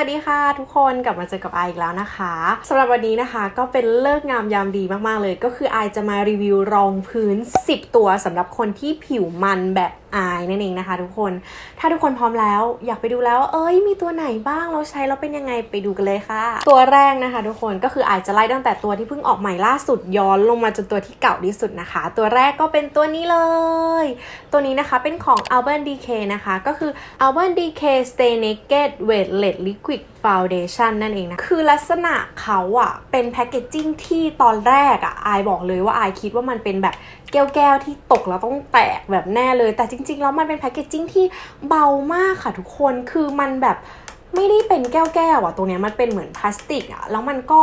วัสดีค่ะทุกคนกลับมาเจอกับไออีกแล้วนะคะสำหรับวันนี้นะคะก็เป็นเลิกงามยามดีมากๆเลย ก็คือไอจะมารีวิวรองพื้น 10 ตัวสำหรับคนที่ผิวมันแบบไอนั่นเองนะคะ ทุกคนถ้าทุกคนพร้อมแล้ว อยากไปดูแล้วเอ้ยมีตัวไหนบ้างเราใช้แล้วเป็นยังไงไปดูกันเลยค่ะ ตัวแรกนะคะ ทุกคนก็คือไอจะไล่ตั้งแต่ตัวที่เพิ่งออกใหม่ล่าสุดย้อนลงมาจนตัวที่เก่าที่สุดนะคะ ตัวแรกก็เป็นตัวนี้เลย ตัวนี้นะคะเป็นของ Urban Decay นะคะ ก็คือ Urban Decay Stay Naked Weightless Liquid Foundation นั่นเองนะ คือลักษณะเขาอะเป็นแพคเกจจิ้งที่ตอนแรกอะอายบอกเลยว่าอายคิดว่ามันเป็นแบบแก้วๆที่ตกแล้วต้องแตกแบบแน่เลย แต่จริงๆแล้วมันเป็นแพคเกจจิ้งที่เบามากค่ะทุกคน คือมันแบบไม่ได้เป็นแก้วๆอะตัวเนี้ยมันเป็นเหมือนพลาสติกอะแล้วมันก็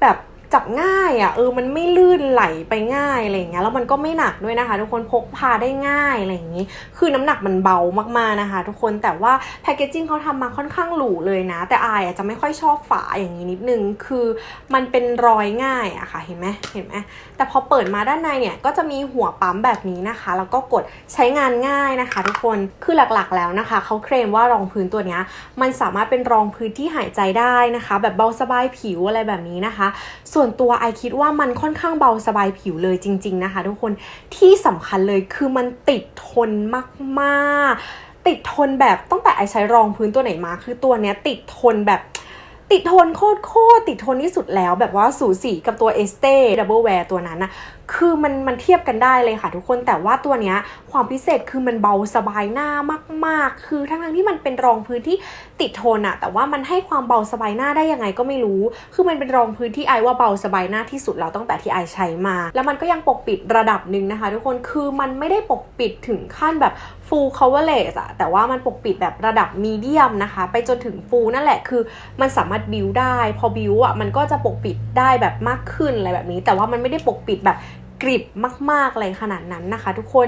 แบบ จับง่ายอะ่ะเออมันไม่ลื่นไหลไปง่ายอะไรอย่างเงี้ยแล้วมันก็ไม่หนักด้วยนะคะ ทุกคนพกพาได้ง่ายอะไรอย่างงี้ คือน้ำหนักมันเบามากๆนะคะ ทุกคนแต่ว่าแพคเกจจิ้งเขาทำมาค่อนข้างหรูเลยนะ แต่อายอะจะไม่ค่อยชอบฝาอย่างนี้นิดนึง คือมันเป็นรอยง่ายอะค่ะเห็นไหมเห็นไหมแต่พอเปิดมาด้านในเนี่ยก็จะมีหัวปั๊มแบบนี้นะคะ แล้วก็กดใช้งานง่ายนะคะ ทุกคนคือหลักๆแล้วนะคะเขาเคลมว่ารองพื้นตัวเนี้ยมันสามารถเป็นรองพื้นที่หายใจได้นะคะ แบบเบาสบายผิวอะไรแบบนี้นะคะส่วนตัวไอคิดว่ามันค่อนข้างเบาสบายผิวเลยจริง ๆนะคะ ทุกคนที่สำคัญเลยคือมันติดทนมาก ๆ ติดทนแบบตั้งแต่ไอใช้รองพื้นตัวไหนมา คือตัวเนี้ยติดทนแบบ ติดทนโคตรโคตรติดทนที่สุดแล้ว แบบว่าสูสีกับตัว e s t e Double Wear ตัวนั้นนะคือมันมันเทียบกันได้เลยค่ะทุกคนแต่ว่าตัวเนี้ยความพิเศษคือมันเบาสบายหน้ามาก ๆ คือทั้งๆที่มันเป็นรองพื้นที่ติดทนอะแต่ว่ามันให้ความเบาสบายหน้าได้ยังไงก็ไม่รู้ คือมันเป็นรองพื้นที่ไอว่าเบาสบายหน้าที่สุดแล้วตั้งแต่ที่ไอใช้มา แล้วมันก็ยังปกปิดระดับหนึ่งนะคะ ทุกคนคือมันไม่ได้ปกปิดถึงขั้นแบบ full coverage อะแต่ว่ามันปกปิดแบบระดับมีเดียมนะคะ ไปจนถึง full นั่นแหละคือมันสามารถบิวได้ พอบิวอะมันก็จะปกปิดได้แบบมากขึ้นอะไรแบบนี้ แต่ว่ามันไม่ได้ปกปิดแบบกริบมากๆอะไรขนาดนั้นนะคะ ทุกคน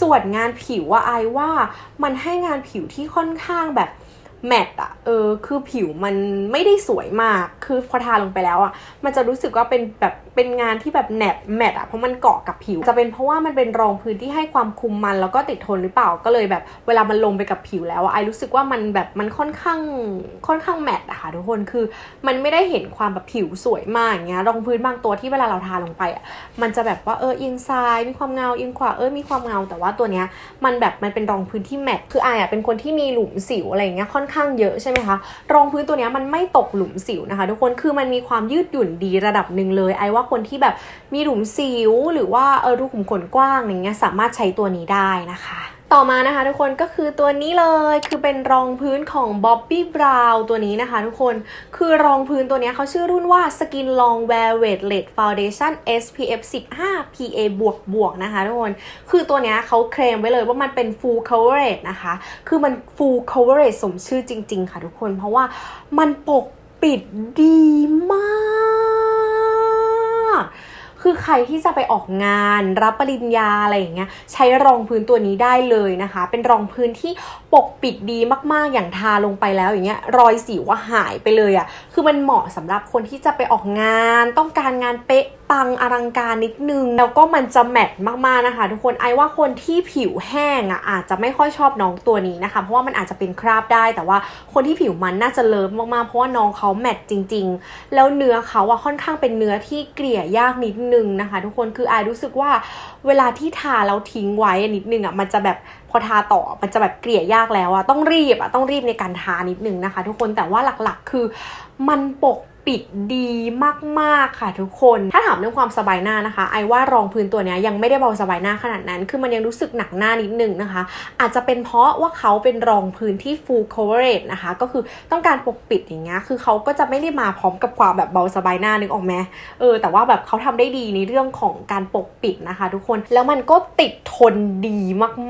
ส่วนงานผิวว่าไอว่ามันให้งานผิวที่ค่อนข้างแบบ แมตต์อะเออคือผิวมันไม่ได้สวยมาก คือพอทาลงไปแล้วอะมันจะรู้สึกว่าเป็นแบบเป็นงานที่แบบแนบแมตต์อะเพราะมันเกาะกับผิว จะเป็นเพราะว่ามันเป็นรองพื้นที่ให้ความคุมมันแล้วก็ติดทนหรือเปล่าก็เลยแบบ เวลามันลงไปกับผิวแล้วอะไอรู้สึกว่ามันแบบมันค่อนข้างค่อนข้างแมตต์อะค่ะทุกคนคือมันไม่ได้เห็นความแบบผิวสวยมากอย่างเงี้ยรองพื้นบางตัวที่เวลาเราทาลงไปอะมันจะแบบว่าเออเอียงซ้ายมีความเงาเอียงขวาเออมีความเงาแต่ว่าตัวเนี้ยมันแบบมันเป็นรองพื้นที่แมตต์คือไออะเป็นคนที่มีหลุมสิวอะไรเงี้ยค่อนข้างเยอะใช่ไหมคะรองพื้นตัวนี้มันไม่ตกหลุมสิวนะคะ ทุกคนคือมันมีความยืดหยุ่นดีระดับหนึ่งเลย ไอว่าคนที่แบบมีหลุมสิว หรือว่าเออรูขุมขนกว้างอย่างเงี้ยสามารถใช้ตัวนี้ได้นะคะ ต่อมานะคะทุกคนก็คือตัวนี้เลยคือเป็นรองพื้นของ Bobbi Brown ตัวนี้นะคะทุกคนคือรองพื้นตัวนี้เขาชื่อรุ่นว่า Skin Long Wear Wet Led Foundation SPF 15 PA บวกบวกนะคะทุกคนคือตัวนี้เขาเคลมไว้เลยว่ามันเป็น full coverage นะคะ คือมัน full coverage สมชื่อจริง ๆ ค่ะทุกคนเพราะว่ามันปกปิดดีมาก คือใครที่จะไปออกงาน รับปริญญาอะไรอย่างเงี้ยใช้รองพื้นตัวนี้ได้เลยนะคะ เป็นรองพื้นที่ปกปิดดีมากๆอย่างทาลงไปแล้วอย่างเงี้ยรอยสิวว่าหายไปเลยอะ่ะคือมันเหมาะสำหรับคนที่จะไปออกงาน ต้องการงานเป๊ะปังอลังการนิดนึง แล้วก็มันจะแมทมากๆนะคะ ทุกคนไอว่าคนที่ผิวแห้งอะ่ะอาจจะไม่ค่อยชอบน้องตัวนี้นะคะ เพราะว่ามันอาจจะเป็นคราบได้ แต่ว่าคนที่ผิวมันน่าจะเลิฟมากๆ เพราะว่าน้องเขาแมทจริง ๆ แล้วเนื้อเขาอะค่อนข้างเป็นเนื้อที่เกลี่ยยากนิดนึงนะคะ ทุกคนคือไอรู้สึกว่าเวลาที่ทาแล้วทิ้งไว้นิดนึงอะมันจะแบบพอทาต่อมันจะแบบเกลี่ยยากแล้วอะต้องรีบอะต้องรีบในการทานิดนึงนะคะ ทุกคนแต่ว่าหลักๆคือมันปก ปิดดีมากๆค่ะทุกคน ถ้าถามเรื่องความสบายหน้านะคะ ไอว่ารองพื้นตัวนี้ยังไม่ได้เบาสบายหน้าขนาดนั้น คือมันยังรู้สึกหนักหน้านิดนึงนะคะ อาจจะเป็นเพราะว่าเขาเป็นรองพื้นที่ full coverage นะคะ ก็คือต้องการปกปิดอย่างเงี้ย คือเขาก็จะไม่ได้มาพร้อมกับความแบบเบาสบายหน้านึกออกไหมเออ แต่ว่าแบบเขาทำได้ดีในเรื่องของการปกปิดนะคะ ทุกคน แล้วมันก็ติดทนดี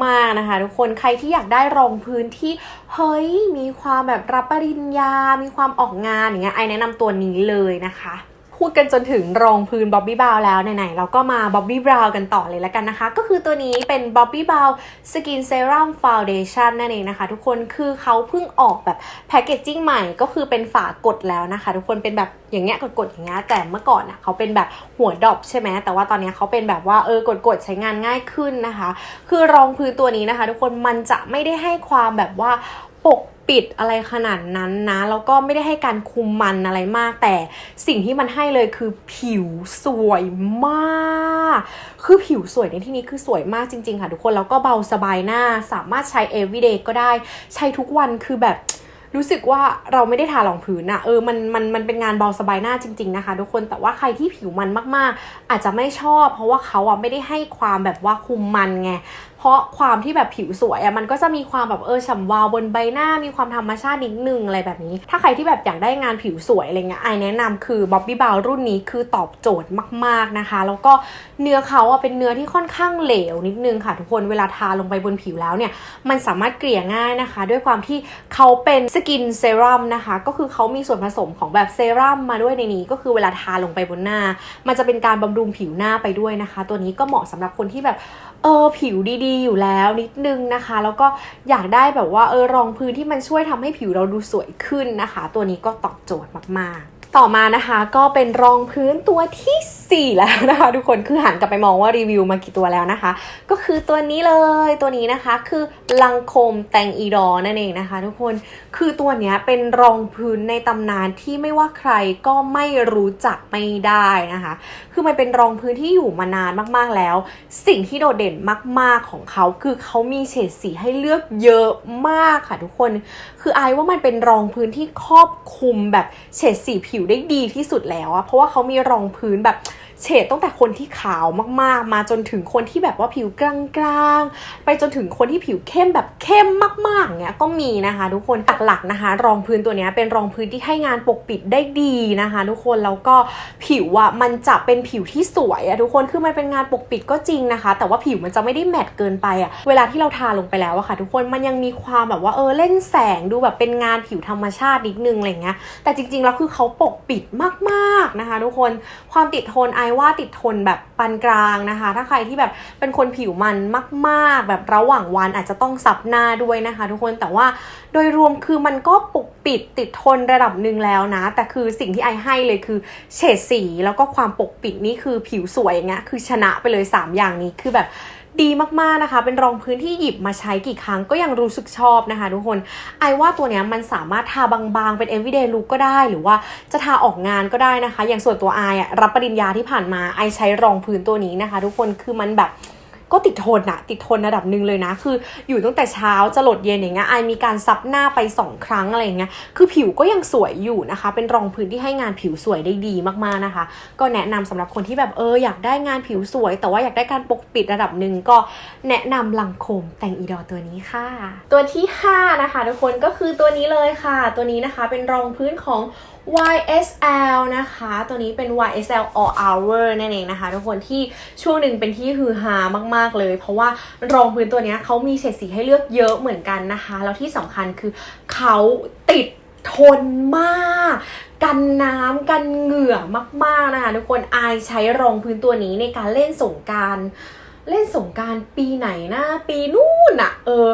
มากๆนะคะ ทุกคน ใครที่อยากได้รองพื้นที่ เฮ้ย มีความแบบรับปริญญา มีความออกงานอย่างเงี้ย ไอแนะนำตัวนี้เลยนะคะพูดกันจนถึงรองพื้นบ๊อบบี้บราวแล้วไหนๆเราก็มาบ๊อบบี้บราวกันต่อเลยแล้วกันนะคะ ก็คือตัวนี้เป็นบ๊อบบี้บราวสกินเซรั่มฟาวเดชั่นนั่นเองนะคะ ทุกคนคือเขาเพิ่งออกแบบแพคเกจจิ้งใหม่ก็คือเป็นฝากดแล้วนะคะ ทุกคนเป็นแบบอย่างเงี้ยกดๆอย่างเงี้ยแต่เมื่อก่อนอะเขาเป็นแบบหัวดอปใช่ไหมแต่ว่าตอนเนี้ยเขาเป็นแบบว่าเออกดๆใช้งานง่ายขึ้นนะคะ คือรองพื้นตัวนี้นะคะ ทุกคนมันจะไม่ได้ให้ความแบบว่าปก ปิดอะไรขนาดนั้นนะแล้วก็ไม่ได้ให้การคุมมันอะไรมาก แต่สิ่งที่มันให้เลยคือผิวสวยมาก คือผิวสวยในที่นี้คือสวยมากจริง ๆ ค่ะทุกคนแล้วก็เบาสบายหน้าสามารถใช้ everyday ก็ได้ ใช้ทุกวันคือแบบรู้สึกว่าเราไม่ได้ทารองพื้นอะเออมันมันมันเป็นงานเบาสบายหน้าจริง ๆนะคะ ทุกคนแต่ว่าใครที่ผิวมันมากๆ อาจจะไม่ชอบ เพราะว่าเขาอะไม่ได้ให้ความแบบว่าคุมมันไง เพราะความที่แบบผิวสวยอะมันก็จะมีความแบบเออฉ่ำวาวบนใบหน้ามีความธรรมชาตินิดนึงอะไรแบบนี้ ถ้าใครที่แบบอยากได้งานผิวสวยอะไรเงี้ยไอแนะนำคือบ๊อบบี้บาวรุ่นนี้คือตอบโจทย์มากๆนะคะ แล้วก็เนื้อเขาอะเป็นเนื้อที่ค่อนข้างเหลวนิดนึงค่ะ ทุกคนเวลาทาลงไปบนผิวแล้วเนี่ยมันสามารถเกลี่ยง่ายนะคะ ด้วยความที่เขาเป็นสกินเซรั่มนะคะ ก็คือเขามีส่วนผสมของแบบเซรั่มมาด้วยในนี้ ก็คือเวลาทาลงไปบนหน้า มันจะเป็นการบำรุงผิวหน้าไปด้วยนะคะ ตัวนี้ก็เหมาะสำหรับคนที่แบบเออผิวดีๆ อยู่แล้วนิดนึงนะคะ แล้วก็อยากได้แบบว่าเออรองพื้นที่มันช่วยทำให้ผิวเราดูสวยขึ้นนะคะ ตัวนี้ก็ตอบโจทย์มากๆ ต่อมานะคะก็เป็นรองพื้นตัวที่4 แล้วนะคะทุกคนคือหันกลับไปมองว่ารีวิวมากี่ตัวแล้วนะคะ ก็คือตัวนี้เลยตัวนี้นะคะคือลังโคมแตงอีดอนั่นเองนะคะ ทุกคนคือตัวนี้เป็นรองพื้นในตำนานที่ไม่ว่าใครก็ไม่รู้จักไม่ได้นะคะ คือมันเป็นรองพื้นที่อยู่มานานมากๆแล้ว สิ่งที่โดดเด่นมาก ๆของเขาคือเขามีเฉดสีให้เลือกเยอะมากค่ะทุกคน คือไอว่ามันเป็นรองพื้นที่ครอบคลุมแบบเฉดสีผิวได้ดีที่สุดแล้วอะเพราะว่าเขามีรองพื้นแบบ เฉดตั้งแต่คนที่ขาวมากๆ มาจนถึงคนที่แบบว่าผิวกลางๆ ไปจนถึงคนที่ผิวเข้มแบบเข้มมากๆเนี้ยก็มีนะคะ ทุกคนหลักๆนะคะ รองพื้นตัวเนี้ยเป็นรองพื้นที่ให้งานปกปิดได้ดีนะคะ ทุกคนแล้วก็ผิวอะมันจะเป็นผิวที่สวยอะทุกคนคือมันเป็นงานปกปิดก็จริงนะคะ แต่ว่าผิวมันจะไม่ได้แมตต์เกินไปอะเวลาที่เราทาลงไปแล้วอะค่ะ ทุกคนมันยังมีความแบบว่าเออเล่นแสงดูแบบเป็นงานผิวธรรมชาตินิดนึงอะไรเงี้ยแต่จริงๆแล้วคือเขาปกปิดมากๆนะคะ ทุกคนความติดทนไอว่าติดทนแบบปานกลางนะคะ ถ้าใครที่แบบเป็นคนผิวมันมาก ๆ แบบระหว่างวันอาจจะต้องซับหน้าด้วยนะคะ ทุกคนแต่ว่าโดยรวมคือมันก็ปกปิดติดทนระดับหนึ่งแล้วนะ แต่คือสิ่งที่ไอให้เลยคือเฉดสีแล้วก็ความปกปิดนี่คือผิวสวยอย่างเงี้ยคือชนะไปเลย 3 อย่างนี้คือแบบ ดีมากๆนะคะ เป็นรองพื้นที่หยิบมาใช้กี่ครั้งก็ยังรู้สึกชอบนะคะทุกคนไอว่าตัวเนี้ยมันสามารถทาบางๆเป็น everyday look ก็ได้หรือว่าจะทาออกงานก็ได้นะคะ อย่างส่วนตัวไออะรับปริญญาที่ผ่านมาไอใช้รองพื้นตัวนี้นะคะ ทุกคนคือมันแบบ ก็ติดทนอะติดทนระดับหนึ่งเลยนะ คืออยู่ตั้งแต่เช้าจะหลดเย็นอย่างเงี้ยไอมีการซับหน้าไป 2 ครั้งอะไรอย่างเงี้ยคือผิวก็ยังสวยอยู่นะคะ เป็นรองพื้นที่ให้งานผิวสวยได้ดีมากๆนะคะ ก็แนะนำสำหรับคนที่แบบเอออยากได้งานผิวสวย แต่ว่าอยากได้การปกปิดระดับหนึ่งก็แนะนำลังโคมแต่งอีดอตัวนี้ค่ะ ตัวที่ 5 นะคะทุกคนก็คือตัวนี้เลยค่ะ ตัวนี้นะคะเป็นรองพื้นของ YSL นะคะ ตัวนี้เป็น YSL All Hour นั่นเองนะคะ ทุกคนที่ช่วงหนึ่งเป็นที่ฮือฮามาก ๆ เลย เพราะว่ารองพื้นตัวนี้เขามีเฉดสีให้เลือกเยอะเหมือนกันนะคะ แล้วที่สำคัญคือเขาติดทนมาก กันน้ำกันเหงื่อมาก ๆ นะคะ ทุกคนอายใช้รองพื้นตัวนี้ในการเล่นสงการเล่นสงการปีไหนนะ ปีนู่นอะเออ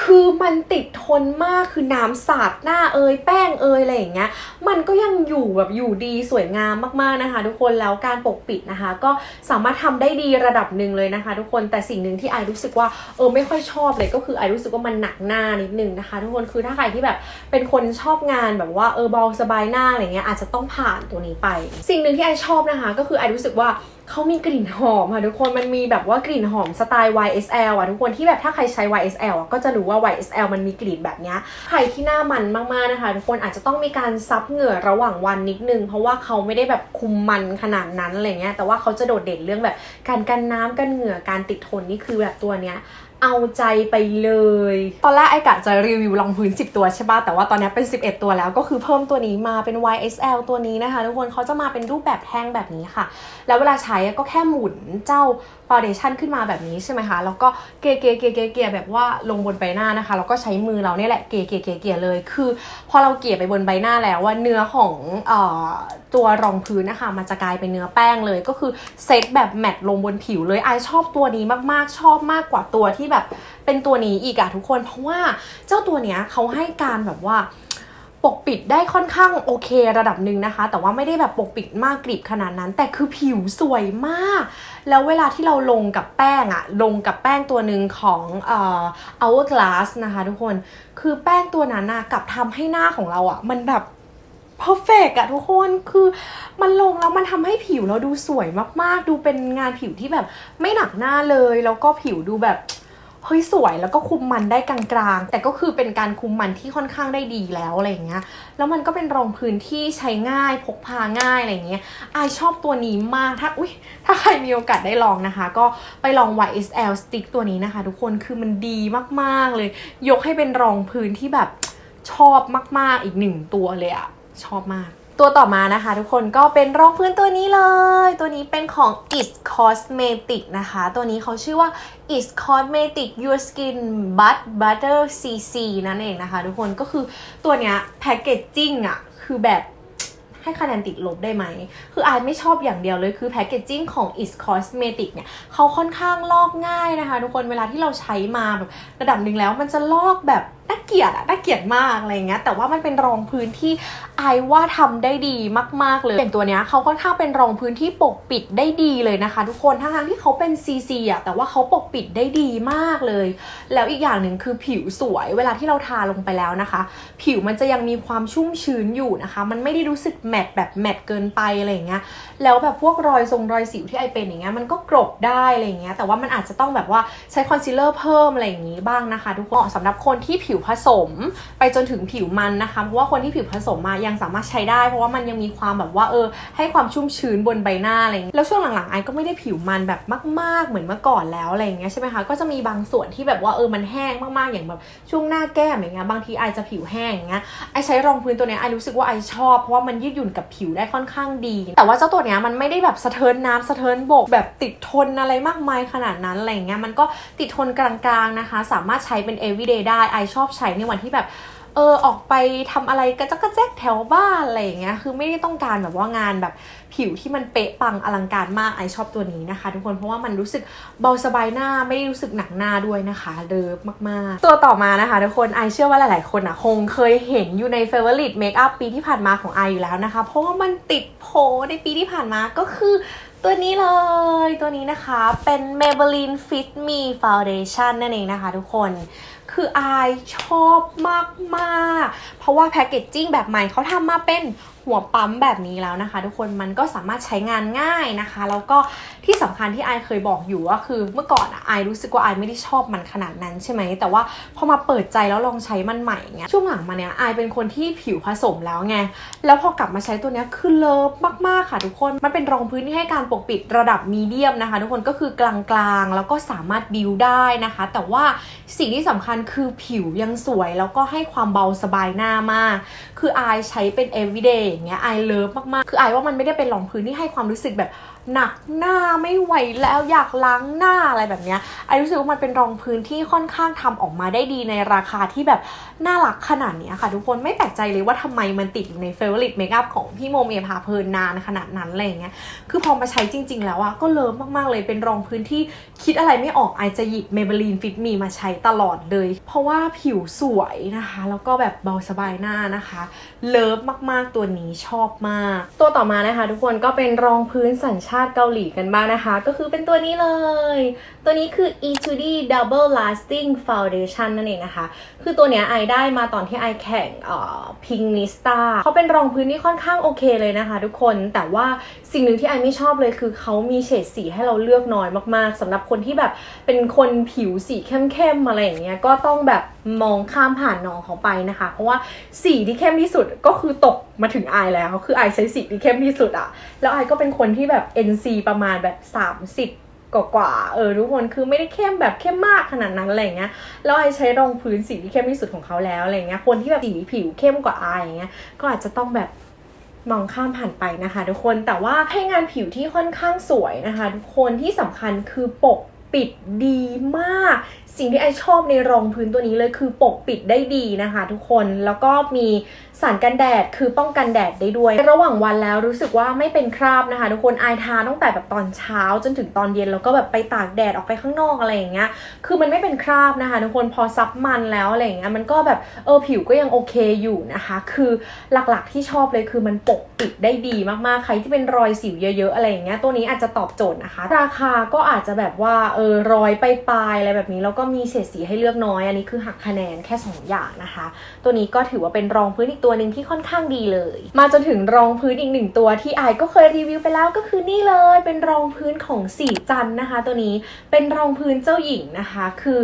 คือมันติดทนมากคือน้ำสาดหน้าเอยแป้งเอยอะไรอย่างเงี้ย มันก็ยังอยู่แบบอยู่ดีสวยงามมากๆนะคะ ทุกคนแล้วการปกปิดนะคะ ก็สามารถทำได้ดีระดับหนึ่งเลยนะคะ ทุกคนแต่สิ่งหนึ่งที่ไอรู้สึกว่าเออไม่ค่อยชอบเลยก็คือไอรู้สึกว่ามันหนักหน้านิดนึงนะคะ ทุกคนคือถ้าใครที่แบบเป็นคนชอบงานแบบว่าเออเบาสบายหน้าอะไรเงี้ยอาจจะต้องผ่านตัวนี้ไป สิ่งหนึ่งที่ไอชอบนะคะ ก็คือไอรู้สึกว่า เขามีกลิ่นหอมค่ะทุกคนมันมีแบบว่ากลิ่นหอมสไตล์ YSL อะทุกคนที่แบบถ้าใครใช้ YSL อะก็จะรู้ว่า YSL มันมีกลิ่นแบบเนี้ยใครที่หน้ามันมากๆนะคะ ทุกคนอาจจะต้องมีการซับเหงื่อระหว่างวันนิดนึง เพราะว่าเขาไม่ได้แบบคุมมันขนาดนั้นอะไรเงี้ยแต่ว่าเขาจะโดดเด่นเรื่องแบบการกันน้ำกันเหงื่อการติดทนนี่คือแบบตัวเนี้ย เอาใจไปเลย ตอนแรกไอกะจะรีวิวรองพื้น 10 ตัวใช่ป่ะ แต่ว่าตอนนี้เป็น 11 ตัวแล้วก็คือเพิ่มตัวนี้มาเป็น YSL ตัวนี้นะคะ ทุกคนเขาจะมาเป็นรูปแบบแท่งแบบนี้ค่ะ แล้วเวลาใช้ก็แค่หมุนเจ้า foundation ขึ้นมาแบบนี้ใช่ไหมคะ แล้วก็เกลี่ยเกลี่ยเกลี่ยเกลี่ยเกียแบบว่าลงบนใบหน้านะคะ แล้วก็ใช้มือเราเนี่ยแหละเกลี่ยเกลี่ยเกลี่ยเกลี่ยเลย คือพอเราเกลี่ยไปบนใบหน้าแล้วว่าเนื้อของออตัวรองพื้นนะคะ มันจะกลายเป็นเนื้อแป้งเลย ก็คือเซตแบบแมตต์ลงบนผิวเลยไอชอบตัวนี้มากๆ ชอบมากกว่าตัวที่แบบเป็นตัวนี้อีกอะทุกคน เพราะว่าเจ้าตัวเนี้ยเขาให้การแบบว่า ปกปิดได้ค่อนข้างโอเคระดับหนึ่งนะคะ แต่ว่าไม่ได้แบบปกปิดมากกริบขนาดนั้น แต่คือผิวสวยมาก แล้วเวลาที่เราลงกับแป้งอะลงกับแป้งตัวหนึ่งของเอ่อ hourglass นะคะทุกคนคือแป้งตัวนั้นนะกลับทำให้หน้าของเราอะมันแบบ perfect อะทุกคนคือมันลงแล้วมันทำให้ผิวเราดูสวยมากๆ ดูเป็นงานผิวที่แบบไม่หนักหน้าเลย แล้วก็ผิวดูแบบ เฮ้ยสวยแล้วก็คุมมันได้กลางๆ แต่ก็คือเป็นการคุมมันที่ค่อนข้างได้ดีแล้วอะไรอย่างเงี้ย แล้วมันก็เป็นรองพื้นที่ใช้ง่ายพกพาง่ายอะไรอย่างเงี้ยไอชอบตัวนี้มากถ้าอุ้ยถ้าใครมีโอกาสได้ลองนะคะ ก็ไปลอง YSL Stick ตัวนี้นะคะ ทุกคนคือมันดีมากๆเลย ยกให้เป็นรองพื้นที่แบบชอบมากๆอีกหนึ่งตัวเลยอะชอบมาก ตัวต่อมานะคะทุกคนก็เป็นรองพื้นตัวนี้เลย ตัวนี้เป็นของ Is Cosmetic นะคะ ตัวนี้เขาชื่อว่า Is Cosmetic Your Skin But Butter CC นั่นเองนะคะ ทุกคนก็คือตัวเนี้ยแพคเกจจิ้งอะคือแบบให้คะแนนติดลบได้ไหม คืออายไม่ชอบอย่างเดียวเลยคือแพคเกจจิ้งของ Is Cosmetic เนี่ยเขาค่อนข้างลอกง่ายนะคะ ทุกคนเวลาที่เราใช้มาแบบระดับหนึ่งแล้วมันจะลอกแบบ น่าเกลียดอะน่าเกลียดมากอะไรเงี้ยแต่ว่ามันเป็นรองพื้นที่ไอว่าทำได้ดีมาก ๆเลยอย่างตัวเนี้ยเขาค่อนข้างเป็นรองพื้นที่ปกปิดได้ดีเลยนะคะ ทุกคนทั้งที่เขาเป็น CC อะแต่ว่าเขาปกปิดได้ดีมากเลย แล้วอีกอย่างหนึ่งคือผิวสวยเวลาที่เราทาลงไปแล้วนะคะ ผิวมันจะยังมีความชุ่มชื้นอยู่นะคะ มันไม่ได้รู้สึกแมตต์แบบแมตต์เกินไปอะไรเงี้ยแล้วแบบพวกรอยทรงรอยสิวที่ไอเป็นอย่างเงี้ยมันก็กรบได้อะไรเงี้ยแต่ว่ามันอาจจะต้องแบบว่าใช้คอนซีลเลอร์เพิ่มอะไรอย่างงี้บ้างนะคะ ทุกคนสำหรับคนที่ผิวผสม ไปจนถึงผิวมันนะคะเพราะว่าคนที่ผิวผสมมายังสามารถใช้ได้ เพราะว่ามันยังมีความแบบว่าเออ ให้ความชุ่มชื้นบนใบหน้าอะไรอย่างเงี้ยแล้วช่วงหลังๆไอก็ไม่ได้ผิวมันแบบมาก ๆ เหมือนเมื่อก่อนแล้วอะไรอย่างเงี้ยใช่ไหมคะก็จะมีบางส่วนที่แบบว่าเออมันแห้งมากๆอย่างแบบช่วงหน้าแก้มอย่างเงี้ยบางทีไอจะผิวแห้งอย่างเงี้ยไอใช้รองพื้นตัวเนี้ยไอรู้สึกว่าไอชอบเพราะว่ามันยืดหยุ่นกับผิวได้ค่อนข้างดี แต่ว่าเจ้าตัวเนี้ยมันไม่ได้แบบสะเทินน้ำสะเทินบกแบบติดทนอะไรมากมายขนาดนั้นอะไรอย่างเงี้ยมันก็ติดทนกลางๆนะคะ สามารถใช้เป็น everyday ได้ไอชอบใช้ในวันที่แบบเออออกไปทำอะไรกระจักกระแจ๊กแถวบ้านอะไรอย่างเงี้ยคือไม่ได้ต้องการแบบว่างานแบบผิวที่มันเป๊ะปังอลังการมากไอชอบตัวนี้นะคะ ทุกคนเพราะว่ามันรู้สึกเบาสบายหน้าไม่ได้รู้สึกหนักหน้าด้วยนะคะเลิฟมากๆ ตัวต่อมานะคะทุกคนไอเชื่อว่าหลาย ๆ คนอะคงเคยเห็นอยู่ใน favorite makeup ปีที่ผ่านมาของไออยู่แล้วนะคะ เพราะว่ามันติดโผในปีที่ผ่านมาก็คือ ตัวนี้เลย ตัวนี้นะคะเป็น Maybelline Fit Me Foundation นั่นเองนะคะทุกคน คืออายชอบมาก ๆ เพราะว่าแพคเกจจิ้งแบบใหม่เขาทำมาเป็นหัวปั๊มแบบนี้แล้วนะคะ ทุกคนมันก็สามารถใช้งานง่ายนะคะ แล้วก็ที่ คัญที่ไอเคยบอกอยู่ว่าคือ เมื่อก่อนอะไอรู้สึกว่าไอไม่ได้ชอบมันขนาดนั้นใช่ไหมแต่ว่าพอมาเปิดใจแล้วลองใช้มันใหม่เงี้ยช่วงหลังมาเนี้ยไอเป็นคนที่ผิวผสมแล้วไงแล้วพอกลับมาใช้ตัวเนี้ยคือเลิฟมากๆค่ะทุกคนมันเป็นรองพื้นที่ให้การปกปิดระดับมีเดียมนะคะ ทุกคนก็คือกลางๆแล้วก็สามารถบิวได้นะคะ แต่ว่าสิ่งที่สำคัญคือผิวยังสวยแล้วก็ให้ความเบาสบายหน้ามาก คือไอใช้เป็น everyday อย่างเงี้ยไอเลิฟมากๆ คือไอว่ามันไม่ได้เป็นรองพื้นที่ให้ความรู้สึกแบบหนักหน้าไม่ไหวแล้วอยากล้างหน้าอะไรแบบเนี้ยไอรู้สึกว่ามันเป็นรองพื้นที่ค่อนข้างทำออกมาได้ดีในราคาที่แบบน่ารักขนาดนี้ค่ะ ทุกคนไม่แปลกใจเลยว่าทำไมมันติดอยู่ใน favorite makeup ของพี่โมเมพาเพลินนานขนาดนั้นอะไรอย่างเงี้ยคือพอมาใช้จริง ๆ แล้วอะก็เลิฟมากๆเลยเป็นรองพื้นที่คิดอะไรไม่ออกไอจะหยิบ Maybelline Fit Me มาใช้ตลอดเลย เพราะว่าผิวสวยนะคะ แล้วก็แบบเบาสบายหน้านะคะเลิฟมากๆตัวนี้ชอบมาก ตัวต่อมานะคะ ทุกคนก็เป็นรองพื้นสัญชชาติเกาหลีกันบ้างนะคะ ก็คือเป็นตัวนี้เลย ตัวนี้คือ E2D Double Lasting Foundation นั่นเองนะคะ คือตัวเนี้ยไอได้มาตอนที่ไอแข่งเอ่อพิงนิสตาเขาเป็นรองพื้นที่ค่อนข้างโอเคเลยนะคะทุกคนแต่ว่าสิ่งหนึ่งที่ไอไม่ชอบเลยคือเขามีเฉดสีให้เราเลือกน้อยมากๆสำหรับคนที่แบบเป็นคนผิวสีเข้มๆอะไรอย่างเงี้ยก็ต้องแบบมองข้ามผ่านน้องเขาไปนะคะ เพราะว่าสีที่เข้มที่สุดก็คือตกมาถึงไอแล้ว คือไอใช้สีที่เข้มที่สุดอะแล้วไอก็เป็นคนที่แบบ NC ประมาณแบบ 30กว่ากว่าเออทุกคนคือไม่ได้เข้มแบบเข้มมากขนาดนั้นอะไรเงี้ยแล้วไอใช้รองพื้นสีที่เข้มที่สุดของเขาแล้วอะไรเงี้ยคนที่แบบสีผิวเข้มกว่าไออย่างเงี้ยก็อาจจะต้องแบบมองข้ามผ่านไปนะคะ ทุกคนแต่ว่าให้งานผิวที่ค่อนข้างสวยนะคะ ทุกคนที่สำคัญคือปก ปิดดีมาก สิ่งที่ไอชอบในรองพื้นตัวนี้เลยคือปกปิดได้ดีนะคะทุกคนแล้วก็มี สารกันแดดคือป้องกันแดดได้ด้วย ระหว่างวันแล้วรู้สึกว่าไม่เป็นคราบนะคะทุกคนไอทาตั้งแต่แบบตอนเช้าจนถึงตอนเย็นแล้วก็แบบไปตากแดดออกไปข้างนอกอะไรอย่างเงี้ยคือมันไม่เป็นคราบนะคะทุกคนพอซับมันแล้วอะไรอย่างเงี้ยมันก็แบบเออผิวก็ยังโอเคอยู่นะคะ คือหลักๆที่ชอบเลยคือมันปกปิดได้ดีมากๆใครที่เป็นรอยสิวเยอะๆอะไรอย่างเงี้ยตัวนี้อาจจะตอบโจทย์นะคะ ราคาก็อาจจะแบบว่าเออรอยไปปลายอะไรแบบนี้แล้วก็มีเฉดสีให้เลือกน้อย อันนี้คือหักคะแนนแค่ 2 อย่างนะคะ ตัวนี้ก็ถือว่าเป็นรองพื้นอีกตัววหนึ่งที่ค่อนข้างดีเลย มาจนถึงรองพื้นอีกหนึ่งตัวที่ไอายก็เคยรีวิวไปแล้วก็คือนี่เลยเป็นรองพื้นของสีจันนะคะ ตัวนี้เป็นรองพื้นเจ้าหญิงนะคะ คือ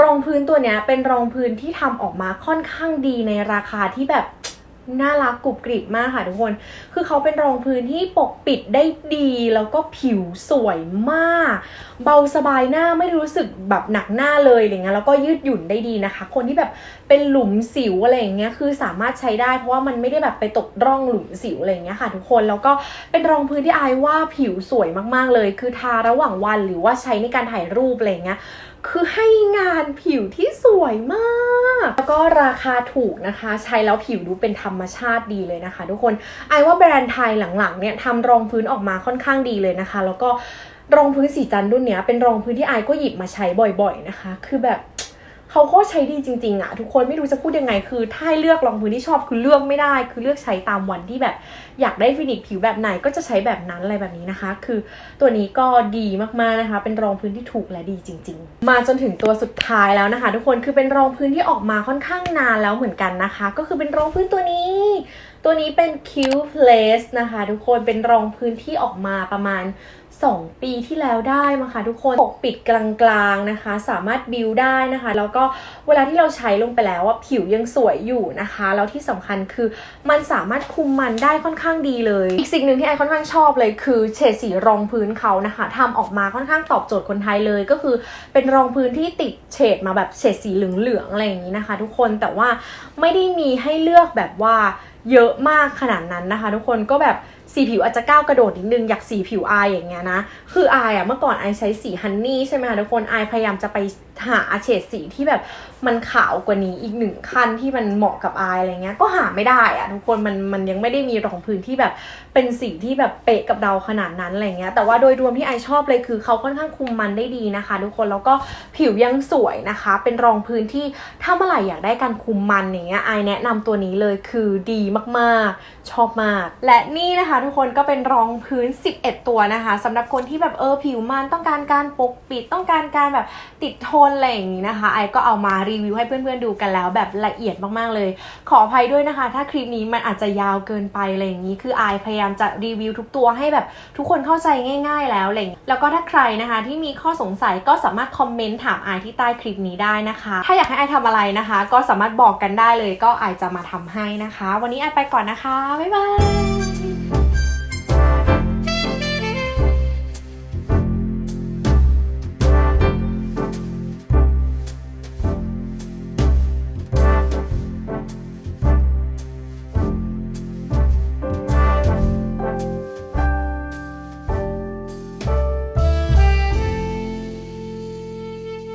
รองพื้นตัวเนี้ยเป็นรองพื้นที่ทำออกมาค่อนข้างดีในราคาที่แบบ น่ารักกรุบกริบมากค่ะทุกคน คือเขาเป็นรองพื้นที่ปกปิดได้ดีแล้วก็ผิวสวยมาก เบาสบายหน้าไม่รู้สึกแบบหนักหน้าเลยอะไรเงี้ยแล้วก็ยืดหยุ่นได้ดีนะคะ คนที่แบบเป็นหลุมสิวอะไรอย่างเงี้ยคือสามารถใช้ได้เพราะว่ามันไม่ได้แบบไปตกร่องหลุมสิวอะไรอย่างเงี้ยค่ะ ทุกคนแล้วก็เป็นรองพื้นที่อายว่าผิวสวยมากๆเลย คือทาระหว่างวันหรือว่าใช้ในการถ่ายรูปอะไรอย่างเงี้ย คือให้งานผิวที่สวยมาก แล้วก็ราคาถูกนะคะ ใช้แล้วผิวดูเป็นธรรมชาติดีเลยนะคะ ทุกคนไอว่าแบรนด์ไทยหลังๆเนี่ยทำรองพื้นออกมาค่อนข้างดีเลยนะคะ แล้วก็รองพื้นสีจันทร์รุ่นเนี้ยเป็นรองพื้นที่ไอก็หยิบมาใช้บ่อย ๆนะคะ คือแบบ เขาก็ใช้ดีจริงๆอะทุกคนไม่รู้จะพูดยังไง คือถ้าให้เลือกรองพื้นที่ชอบคือเลือกไม่ได้ คือเลือกใช้ตามวันที่แบบอยากได้ฟินิชผิวแบบไหนก็จะใช้แบบนั้นอะไรแบบนี้นะคะ คือตัวนี้ก็ดีมากๆนะคะ เป็นรองพื้นที่ถูกและดีจริง ๆ มาจนถึงตัวสุดท้ายแล้วนะคะ ทุกคนคือเป็นรองพื้นที่ออกมาค่อนข้างนานแล้วเหมือนกันนะคะ ก็คือเป็นรองพื้นตัวนี้ตัวนี้เป็น Q Place นะคะ ทุกคนเป็นรองพื้นที่ออกมาประมาณ 2 ปีที่แล้วได้มาค่ะทุกคนปกปิดกลางๆนะคะ สามารถบิวได้นะคะ แล้วก็เวลาที่เราใช้ลงไปแล้วว่าผิวยังสวยอยู่นะคะ แล้วที่สำคัญคือมันสามารถคุมมันได้ค่อนข้างดีเลย อีกสิ่งหนึ่งที่ไอค่อนข้างชอบเลยคือเฉดสีรองพื้นเขานะคะทำออกมาค่อนข้างตอบโจทย์คนไทยเลยก็คือเป็นรองพื้นที่ติดเฉดมาแบบเฉดสีเหลืองๆอะไรอย่างนี้นะคะ ทุกคนแต่ว่าไม่ได้มีให้เลือกแบบว่าเยอะมากขนาดนั้นนะคะ ทุกคนก็แบบ สีผิวอาจจะก้าวกระโดดนิดนึงอยากสีผิวอายอย่างเงี้ยนะ คืออายอะเมื่อก่อนอายใช้สีฮันนี่ใช่ไหมคะทุกคนอายพยายามจะไปหาเฉดสีที่แบบมันขาวกว่านี้อีกหนึ่งขั้นที่มันเหมาะกับอายอะไรเงี้ย ก็หาไม่ได้อะทุกคนมันมันยังไม่ได้มีรองพื้นที่แบบเป็นสีที่แบบเป๊ะกับเราขนาดนั้นอะไรเงี้ย แต่ว่าโดยรวมที่ไอชอบเลยคือเขาค่อนข้างคุมมันได้ดีนะคะ ทุกคนแล้วก็ผิวยังสวยนะคะ เป็นรองพื้นที่ถ้าเมื่อไหร่อยากได้การคุมมันอย่างเงี้ยไอแนะนำตัวนี้เลยคือดีมากๆ ชอบมาก และนี่นะคะ ทุกคนก็เป็นรองพื้น 11 ตัวนะคะสำหรับคนที่แบบเออผิวมันต้องการการปกปิดต้องการการแบบติดทนอะไรอย่างนี้นะคะไอก็เอามารีวิวให้เพื่อนๆดูกันแล้วแบบละเอียดมากๆเลย ขออภัยด้วยนะคะ ถ้าคลิปนี้มันอาจจะยาวเกินไปอะไรอย่างนี้ คือไอพยายามจะรีวิวทุกตัวให้แบบทุกคนเข้าใจง่าย ๆ แล้วอะไรอย่างนี้แล้วก็ถ้าใครนะคะที่มีข้อสงสัยก็สามารถคอมเมนต์ถามไอที่ใต้คลิปนี้ได้นะคะ ถ้าอยากให้ไอทำอะไรนะคะ ก็สามารถบอกกันได้เลย ก็ไอจะมาทำให้นะคะ วันนี้ไอไปก่อนนะคะบ๊ายบาย